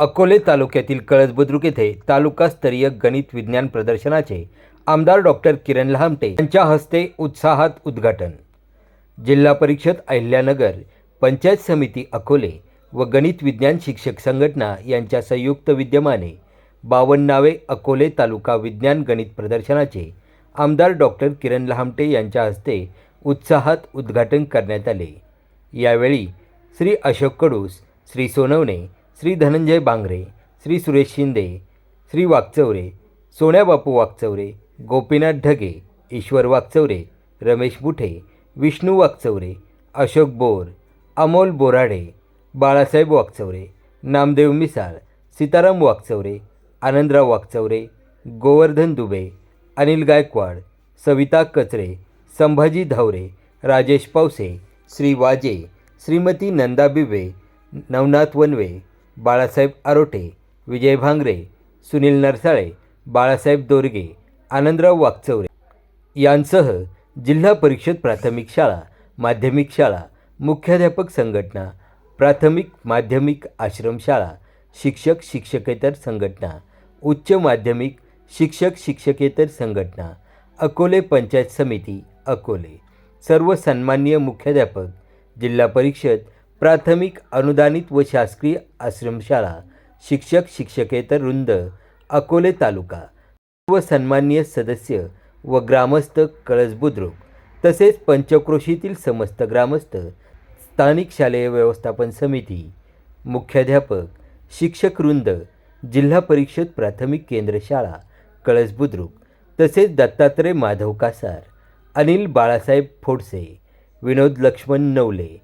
अकोले तालुक्यातील कळस बुद्रुक येथे तालुकास्तरीय गणित विज्ञान प्रदर्शनाचे आमदार डॉक्टर किरण लहामटे यांच्या हस्ते उत्साहात उद्घाटन. जिल्हा परिषद अहिल्यानगर पंचायत समिती अकोले व गणित विज्ञान शिक्षक संघटना यांच्या संयुक्त विद्यमाने बावन्नावे अकोले तालुका विज्ञान गणित प्रदर्शनाचे आमदार डॉक्टर किरण लहामटे यांच्या हस्ते उत्साहात उद्घाटन करण्यात आले. यावेळी श्री अशोक कडूस श्री सोनवणे श्री धनंजय बांगरे श्री सुरेश शिंदे श्री वागचौरे सोन्याबापू वागचौरे गोपीनाथ ढगे ईश्वर वागचौरे रमेश मुठे विष्णू वागचौरे अशोक बोर अमोल बोराडे बाळासाहेब वागचौरे नामदेव मिसाळ सीताराम वागचौरे आनंदराव वागचौरे गोवर्धन दुबे अनिल गायकवाड सविता कचरे संभाजी धावरे राजेश पावसे श्री वाजे श्रीमती नंदा बिबे नवनाथ वनवे बाळासाहेब आरोटे विजय भांगरे सुनील नरसाळे बाळासाहेब दोरगे आनंदराव वागचौरे यांसह जिल्हा परिषद प्राथमिक शाळा माध्यमिक शाळा मुख्याध्यापक संघटना प्राथमिक माध्यमिक आश्रमशाळा शिक्षक शिक्षकेतर संघटना उच्च माध्यमिक शिक्षक शिक्षकेतर संघटना अकोले पंचायत समिती अकोले. सर्व सन्माननीय मुख्याध्यापक जिल्हा परिषद प्राथमिक अनुदानित व शासकीय आश्रमशाळा शिक्षक शिक्षकेतर वृंद अकोले तालुका व सन्माननीय सदस्य व ग्रामस्थ कळस बुद्रुक तसेच पंचक्रोशीतील समस्त ग्रामस्थ स्थानिक शालेय व्यवस्थापन समिती मुख्याध्यापक शिक्षक वृंद जिल्हा परिषद प्राथमिक केंद्र शाळा कळस बुद्रुक तसेच दत्तात्रय माधव कासार अनिल बाळासाहेब फोडसे विनोद लक्ष्मण नवले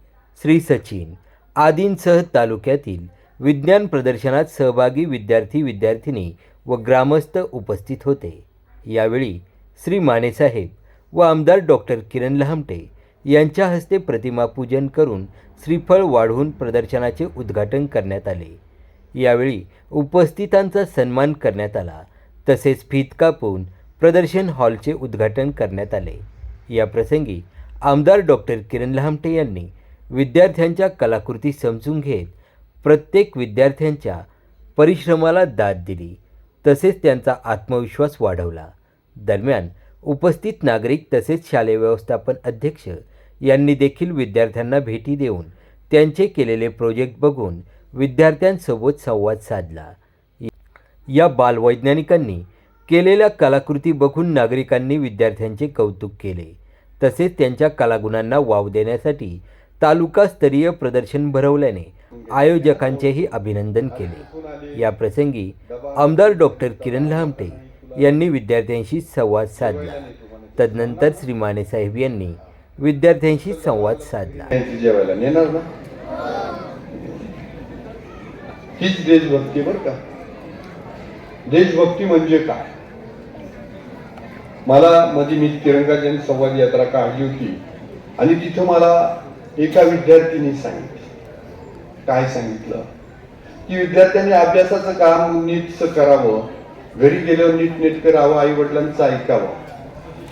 श्री सचिन आदींसह तालुक्यातील विज्ञान प्रदर्शनात सहभागी विद्यार्थी विद्यार्थिनी व ग्रामस्थ उपस्थित होते. यावेळी श्री मानेसाहेब व आमदार डॉक्टर किरण लहामटे यांच्या हस्ते प्रतिमापूजन करून श्रीफळ वाढवून प्रदर्शनाचे उद्घाटन करण्यात आले. यावेळी उपस्थितांचा सन्मान करण्यात आला. तसेच फीत कापून प्रदर्शन हॉलचे उद्घाटन करण्यात आले. या प्रसंगी आमदार डॉक्टर किरण लहामटे यांनी विद्यार्थ्यांच्या कलाकृती समजून घेत प्रत्येक विद्यार्थ्यांच्या परिश्रमाला दाद दिली. तसेच त्यांचा आत्मविश्वास वाढवला. दरम्यान उपस्थित नागरिक तसेच शालेय व्यवस्थापन अध्यक्ष यांनी देखील विद्यार्थ्यांना भेटी देऊन त्यांचे केलेले प्रोजेक्ट बघून विद्यार्थ्यांसोबत संवाद साधला. या बालवैज्ञानिकांनी केलेल्या कलाकृती बघून नागरिकांनी विद्यार्थ्यांचे कौतुक केले. तसेच त्यांच्या कलागुणांना वाव देण्यासाठी तालुकास्तरीय प्रदर्शन भरवल्याने आयोजकांचेही अभिनंदन केले. या प्रसंगी आमदार डॉक्टर किरण लहामटे यांनी विद्यार्थ्यांशी संवाद साधला. तदनंतर श्री मानेसाहेब यांनी विद्यार्थ्यांशी संवाद साधला. हीच देशभक्ती बर का. देशभक्ती म्हणजे काय? मला माझी मी तिरंगाजन संवाद यात्रा काढली होती. आणि तिथं मला एका विद्यार्थीने सांगितलं. काय सांगितलं? की विद्यार्थ्यांनी अभ्यासाचं काम नीटच करावं घरी गेल्यावर नीट नीट करावं आई वडिलांचं ऐकावं.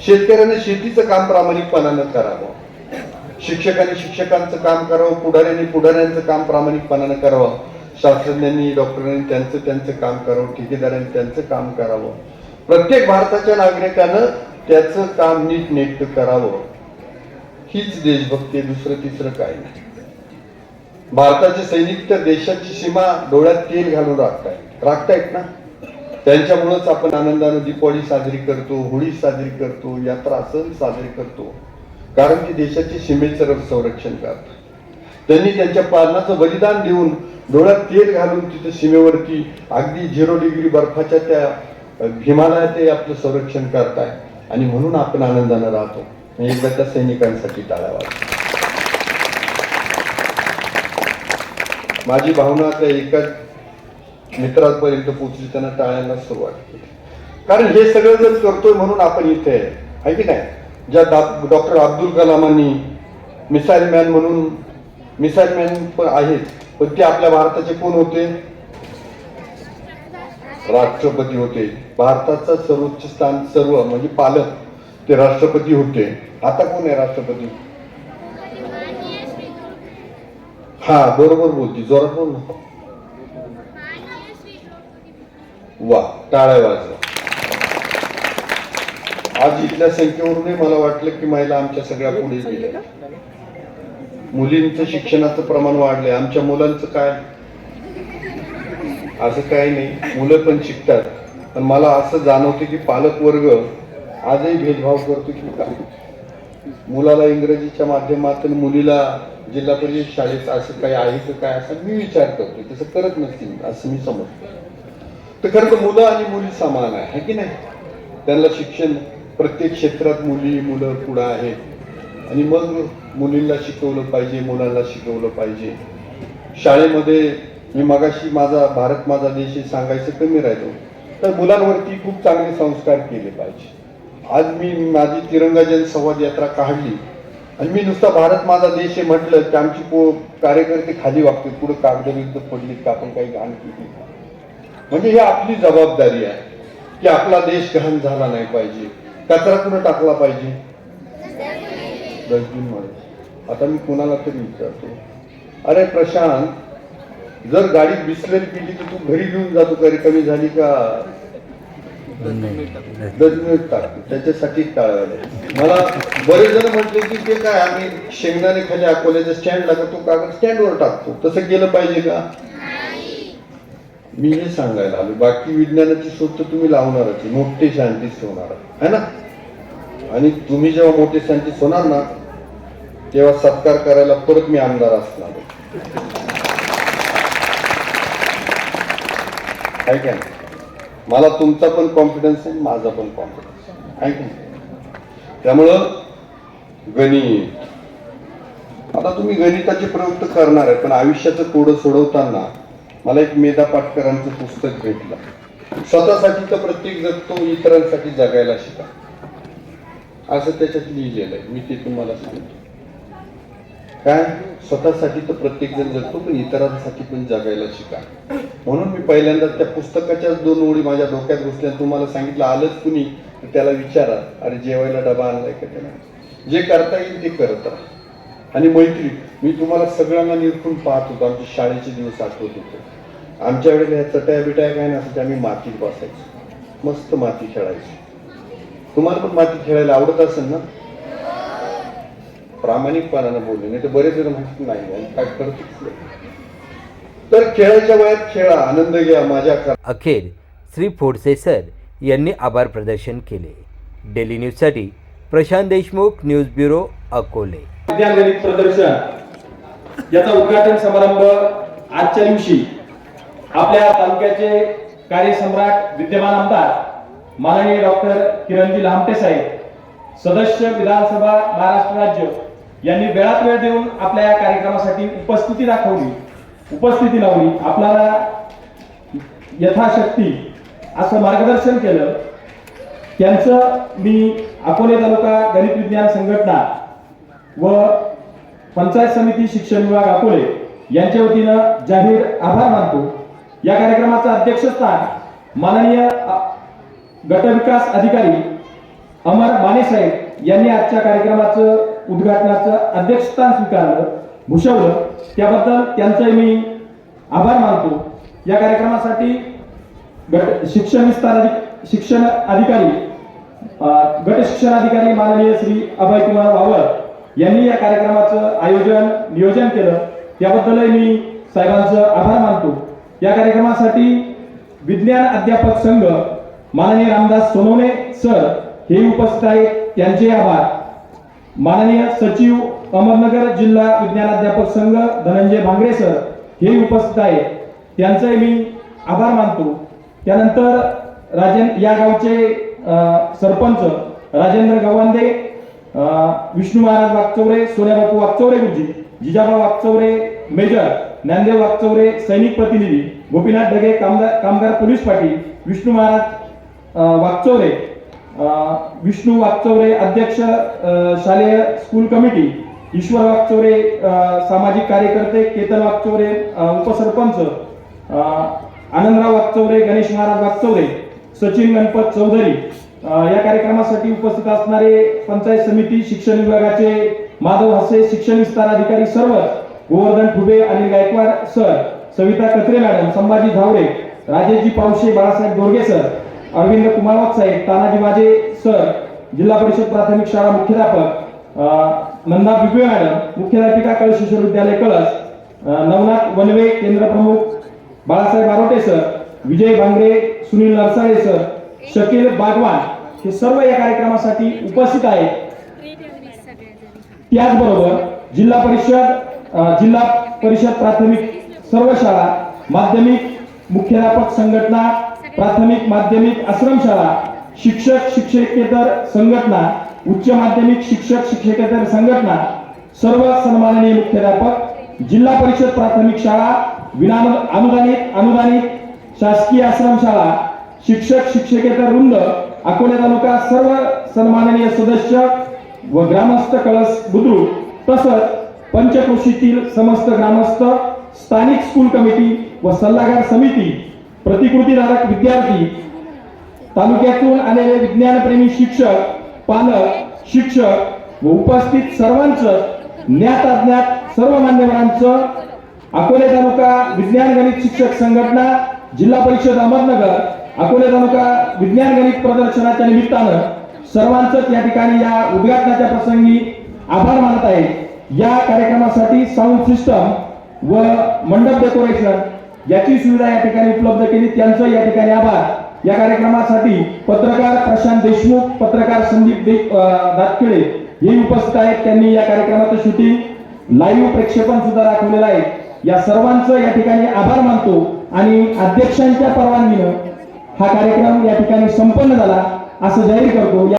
शेतकऱ्याने शेतीचं काम प्रामाणिकपणानं करावं. शिक्षकांनी शिक्षकांचं काम करावं पुढाऱ्यांनी पुढाऱ्यांचं काम प्रामाणिकपणानं करावं. शास्त्रज्ञांनी डॉक्टरांनी त्यांचं त्यांचं काम करावं ठेकेदारांनी त्यांचं काम करावं. प्रत्येक भारताच्या नागरिकानं त्याचं काम नीट नेटकं करावं. हीच देशभक्ती दुसरं तिसरं काय नाही. भारताचे सैनिक तर देशाची सीमा डोळ्यात तेल घालून राखतायत. राखतायत ना? त्यांच्यामुळेच आपण आनंदानं दीपावली साजरी करतो होळी साजरी करतो यात्रा सण साजरी करतो. कारण की देशाची सीमेचं संरक्षण करतात त्यांनी त्यांच्या पालनाचं बलिदान देऊन डोळ्यात तेल घालून तिथे सीमेवरती अगदी झिरो डिग्री बर्फाच्या त्या हिमालयात ते आपलं संरक्षण करताय आणि म्हणून आपण आनंदानं राहतो. म्हणजे एकदा त्या सैनिकांसाठी टाळ्या वाजवा. माझी भावना त्या एकाच मित्रांपर्यंत पोचली त्यांना टाळायला सुरुवात केली. कारण हे सगळं जर करतोय म्हणून आपण इथे आहे की नाही? ज्या डॉक्टर अब्दुल कलामांनी मिसाईल मॅन म्हणून मिसाईल मॅन पण आहेत पण ते आपल्या भारताचे कोण होते? राष्ट्रपती होते. भारताचा सर्वोच्च स्थान सर्व म्हणजे पालक ते राष्ट्रपती होते. आता कोण आहे राष्ट्रपती? हा बरोबर बोलती. जोरात बोल वा टाळ्या वाजवा. आज इथल्या संख्येवरूनही मला वाटलं की महिला आमच्या सगळ्या पुढे गेल्या. मुलींचं शिक्षणाचं प्रमाण वाढलंय. आमच्या मुलांचं काय? असं काही नाही. मुलं पण शिकतात. पण मला असं जाणवतं की पालक वर्ग आजही भेदभाव करतो की काय? मुलाला इंग्रजीच्या माध्यमातून मुलीला जिल्हा परिषद शाळेत असं काही आहे का काय असं मी विचार करतो तसं करत नसतील असं मी समजतो तर खरं तर मुलं आणि मुली समान आहे की नाही? त्यांना शिक्षण प्रत्येक क्षेत्रात मुली मुलं पुढं आहेत. आणि मग मुलींना शिकवलं पाहिजे मुलांना शिकवलं पाहिजे. शाळेमध्ये मी मगाशी माझा भारत माझा देश हे सांगायचं कमी राहिलो. तर मुलांवरती खूप चांगले संस्कार केले पाहिजे. आज मी माझी तिरंगा जन संवाद यात्रा काढली. आणि मी नुसता भारत माझा देश आहे म्हटलं की आमची को कार्यकर्ते खाली वागते पुढे कागद विरुद्ध पडली का आपण काही घाण केली म्हणजे ही आपली जबाबदारी आहे की आपला देश घाण झाला नाही पाहिजे. कचरा कुठं टाकला पाहिजे? डस्टबिनमध्ये आता मी कुणाला तरी विचारतो अरे प्रशांत जर गाडीत बिसलेरी पिली तर तू घरी घेऊन जातो का कमी झाली का? टाकतो त्याच्यासाठी टाळायला मला बरेच जण म्हटले की ते काय आम्ही शेंगदाणे खाली अकोल्याच्या स्टँडला का तो कागद स्टँडवर टाकतो. तसं केलं पाहिजे का? मी हे सांगायला आलो. बाकी विज्ञानाची शोध तर तुम्ही लावणारच. मोठे सायंटिस्ट होणार आहे ना? आणि तुम्ही जेव्हा मोठे सायंटिस्ट होणार ना तेव्हा सत्कार करायला परत मी आमदार असणार आहे. आहे का नाही? मला तुमचा पण कॉन्फिडन्स आहे माझा पण कॉन्फिडन्स आहे. का त्यामुळं गणित. आता तुम्ही गणिताचे प्रयोग तर करणार आहे पण आयुष्याचं कोडं सोडवताना मला एक मेधा पाटकरांचं पुस्तक भेटलं. स्वतःसाठी तर प्रत्येक जगतो इतरांसाठी जगायला शिका. असं त्याच्यात लिहिलेलं आहे. मी ते तुम्हाला सांगतो. काय? स्वतःसाठी तर प्रत्येक जण जगतो पण इतरांसाठी पण जगायला शिका. म्हणून मी पहिल्यांदा त्या पुस्तकाच्याच दोन ओळी माझ्या डोक्यात घुसल्या तुम्हाला सांगितलं आलंच कुणी? तर त्याला विचारा. अरे जेवायला डबा आणलाय का त्याला? जे करता येईल ते करत राहा. आणि मैत्री मी तुम्हाला सगळ्यांना निरखून पाहत होतो. आमचे शाळेचे दिवस आठवत होते. आमच्या वेळेला ह्या चटया बिटाया काय नसायच्या आम्ही मातीत बसायचो. मस्त माती खेळायचो. तुम्हाला पण माती खेळायला आवडत असेल ना? प्रामाणिकपणानं बोलले नाही तर बरेच जण म्हणतात नाही आणि काय करतच नाही. तर खेळायच्या वयात खेळा आनंद घ्या माझ्या करा. अखेर श्री फोडसे सर यांनी आभार प्रदर्शन केले. डेली न्यूजसाठी प्रशांत देशमुख न्यूज ब्युरो अकोले. विज्ञान गणित प्रदर्शन याचा उद्घाटन समारंभ आजच्या दिवशी. आपल्या तालुक्याचे कार्यसम्राट विद्यमान आमदार माननीय डॉक्टर किरणजी लामटे साहेब सदस्य विधानसभा महाराष्ट्र राज्य यांनी वेळात वेळ देऊन आपल्या या कार्यक्रमासाठी उपस्थिती दाखवली. उपस्थिती लावली. आपल्याला यथाशक्ती असं मार्गदर्शन केलं. त्यांचं मी अकोले तालुका गणित विज्ञान संघटना व पंचायत समिती शिक्षण विभाग अकोले यांच्या वतीनं जाहीर आभार मानतो. या कार्यक्रमाचं अध्यक्षस्थान माननीय गटविकास अधिकारी अमर माने साहेब यांनी आजच्या कार्यक्रमाचं उद्घाटनाचं अध्यक्षस्थान स्वीकारलं भूषवलं. त्याबद्दल त्यांचंही मी आभार मानतो. या कार्यक्रमासाठी गट शिक्षण विस्तार अधिक शिक्षण अधिकारी गट शिक्षण अधिकारी माननीय श्री अभय कुमार वावळ यांनी या कार्यक्रमाचं आयोजन नियोजन केलं. त्याबद्दलही मी साहेबांचं आभार मानतो. या कार्यक्रमासाठी विज्ञान अध्यापक संघ माननीय रामदास सोनवणे सर हे उपस्थित आहेत. त्यांचे आभार. माननीय सचिव अहमदनगर जिल्हा विज्ञानाध्यापक संघ धनंजय भांगरे सर हे उपस्थित आहेत. त्यांचाही मी आभार मानतो. त्यानंतर राजेन या गावचे सरपंच राजेंद्र गवांदे विष्णू महाराज वागचौरे सोन्याबापू वागचौरे गुरुजी जिजाबा वागचौरे मेजर ज्ञानदेव वागचौरे सैनिक प्रतिनिधी गोपीनाथ ढगे कामगार कामगार पोलीस पाटील विष्णू महाराज वागचौरे विष्णू वागचौरे अध्यक्ष शालेय स्कूल कमिटी ईश्वर वागचौरे सामाजिक कार्यकर्ते केतन वागचौरे उपसरपंच आनंदराव वागचौरे गणेश महाराज वागचौरे सचिन गणपत चौधरी या कार्यक्रमासाठी उपस्थित असणारे पंचायत समिती शिक्षण विभागाचे माधव हसे शिक्षण विस्तार अधिकारी सर्व Govardhan Thube Anil Gaikwad sir Savita Katre madam Sambhaji Zaware Rajeshji Pawashe Balasaheb Dorge sir Arvind Kumarwat साहेब तानाजी माझे सर जिल्हा परिषद प्राथमिक शाळा मुख्याध्यापक नंदा बिबे मॅडम मुख्याध्यापिका कळशेश्वर विद्यालय कळस नवनाथ वनवे केंद्र प्रमुख बाळासाहेब आरोटे सर विजय भांगरे सुनील नरसाळे सर शकील बागवान हे सर्व या कार्यक्रमासाठी उपस्थित आहेत. त्याचबरोबर जिल्हा परिषद जिल्हा परिषद प्राथमिक सर्व शाळा माध्यमिक मुख्याध्यापक संघटना प्राथमिक माध्यमिक आश्रमशाळा शिक्षक शिक्षकेतर संघटना उच्च माध्यमिक शिक्षक शिक्षकेतर संघटना सर्व सन्माननीय मुख्याध्यापक जिल्हा परिषद प्राथमिक शाळा विना अनुदानित अनुदानित शासकीय आश्रमशाळा शिक्षक शिक्षकेतर वृंद अकोले तालुका सर्व सन्माननीय सदस्य व ग्रामस्थ कळस बुद्रुक तसंच पंचकृषीतील समस्त ग्रामस्थ स्थानिक स्कूल कमिटी व सल्लागार समिती प्रतिकृतीधारक विद्यार्थी तालुक्यातून आलेले विज्ञानप्रेमी शिक्षक पालक शिक्षक व उपस्थित सर्वांचं ज्ञात अज्ञात सर्व मान्यवरांचं अकोले तालुका विज्ञान गणित शिक्षक संघटना जिल्हा परिषद अहमदनगर अकोले तालुका विज्ञान गणित प्रदर्शनाच्या निमित्तानं सर्वांचंच या ठिकाणी या उद्घाटनाच्या प्रसंगी आभार मानत आहे. या कार्यक्रमासाठी साऊंड सिस्टम व मंडप डेकोरेशन याची सुविधा या ठिकाणी उपलब्ध केली. त्यांचं या ठिकाणी आभार. या कार्यक्रमासाठी पत्रकार प्रशांत देशमुख पत्रकार संदीप दे दातखेडे हे उपस्थित आहेत. त्यांनी या कार्यक्रमाचं शूटिंग लाईव्ह प्रक्षेपण सुद्धा दाखवलेलं आहे. या सर्वांचं या ठिकाणी आभार मानतो आणि अध्यक्षांच्या परवानगीनं हा कार्यक्रम या ठिकाणी संपन्न झाला असं जाहीर करतो.